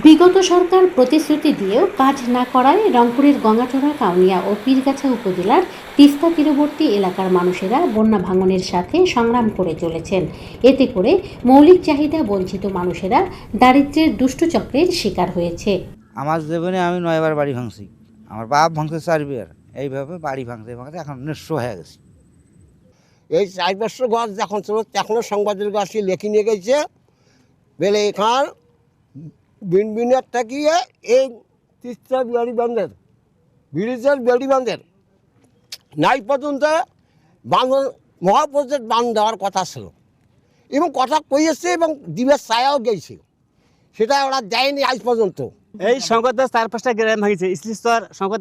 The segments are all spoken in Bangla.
বিগত সরকার প্রতিশ্রুতি দিয়েও কাজ না করায় রংপুরের গঙ্গাচড়া কাউনিয়া ও পীরগাছা উপজেলার তিস্তা তীরবর্তী এলাকার মানুষেরা বন্যা ভাঙনের সাথে সংগ্রাম করে চলেছেন। এতে করে মৌলিক চাহিদা বঞ্চিত মানুষেরা দারিদ্র্যের দুষ্টচক্রের শিকার হয়েছে। আমার জীবনে আমি নয়বার বাড়ি ভাঙছি। আমার বাপ ভাঙছে চারবার এইভাবে বাড়ি ভাঙতে ভাঙতে এখন নিঃস্ব হয়ে গেছি। এই চার বছর গাছ যখন ছিল তখনও সংবাদের গাছটি লেখি নিয়ে গেছে। বলে এখান বিনবিনের থাকিয়ে এই তিস্তা বিহারি বান্ধের ব্রিজের বিহারি বান্ধের নাই পর্যন্ত বাঁধন মহাপ্রজেক্ট বাঁধ দেওয়ার কথা ছিল। এবং কথা কইয়েছে এবং দিবের ছায়াও গেছে। সেটা ওরা দেয়নি আজ পর্যন্ত। এই সংকট চার পাঁচটা গ্রাম হয়ে গেছে ইসলিস্তর সংকট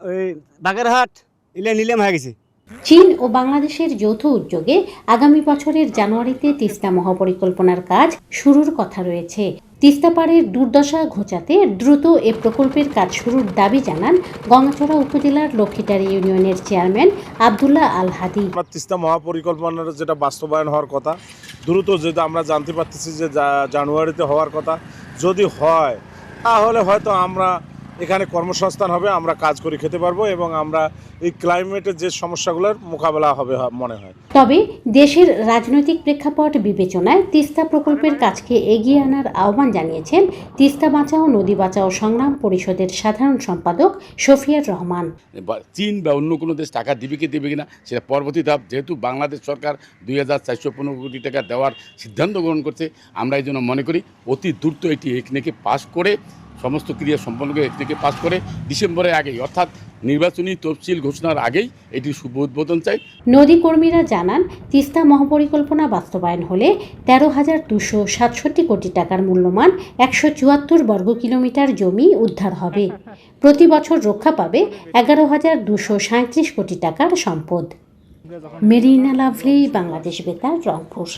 ওই বাগেরহাট ইলে নিলাম হয়ে গেছে চীন ও বাংলাদেশের যৌথ উদ্যোগে আগামী বছরের জানুয়ারিতে তিস্তা মহাপরিকল্পনার কাজ শুরুর কথা রয়েছে। তিস্তা পাড়ের দুর্দশা ঘোচাতে দ্রুত এ প্রকল্পের কাজ শুরুর দাবি জানান গঙ্গাচড়া উপজেলার লক্ষ্মীটারি ইউনিয়নের চেয়ারম্যান আবদুল্লাহ আল হাদি। তিস্তা মহাপরিকল্পনার যেটা বাস্তবায়ন হওয়ার কথা, দ্রুত যেটা আমরা জানতে পারতেছি যে জানুয়ারিতে হওয়ার কথা, যদি হয়, তাহলে হয়তো আমরা এখানে কর্মসংস্থান হবে আমরা কাজ করে খেতে পারব এবং আমরা এই ক্লাইমেটের যে সমস্যাগুলোর মোকাবেলা হবে মনে হয়। তবে দেশের রাজনৈতিক প্রেক্ষাপট বিবেচনায় তিস্তা প্রকল্পের কাজকে এগিয়ে আনার আহ্বান জানিয়েছেন তিস্তা বাঁচাও নদী বাঁচাও সংগ্রাম পরিষদের সাধারণ সম্পাদক শফিয়ার রহমান। বা চীন বা অন্য কোনো দেশ টাকা দিবে কি দেবে কিনা সেটা পরবর্তী ধাপ। যেহেতু বাংলাদেশ সরকার দুই হাজার চারশো পনেরো কোটি টাকা দেওয়ার সিদ্ধান্ত গ্রহণ করছে আমরা এই জন্য মনে করি অতি দ্রুত এটি একনেকে পাশ করে সমস্ত ক্রিয়া সম্পন্ন করে একনেকে পাশ করে ডিসেম্বরের আগেই, অর্থাৎ নির্বাচনী তফসিল ঘোষণার আগেই এটি শুভ উদ্বোধন চাই। নদী কর্মীরা জানান, তিস্তা মহাপরিকল্পনা বাস্তবায়ন হলে তেরো হাজার দুশো সাতষট্টি কোটি টাকার মূল্যমান একশো চুয়াত্তর বর্গ কিলোমিটার জমি উদ্ধার হবে। প্রতি বছর রক্ষা পাবে এগারো হাজার দুশো সাঁত্রিশ কোটি টাকার সম্পদ। মেরিনা লাভলি, বাংলাদেশ বেতার, রংপুর।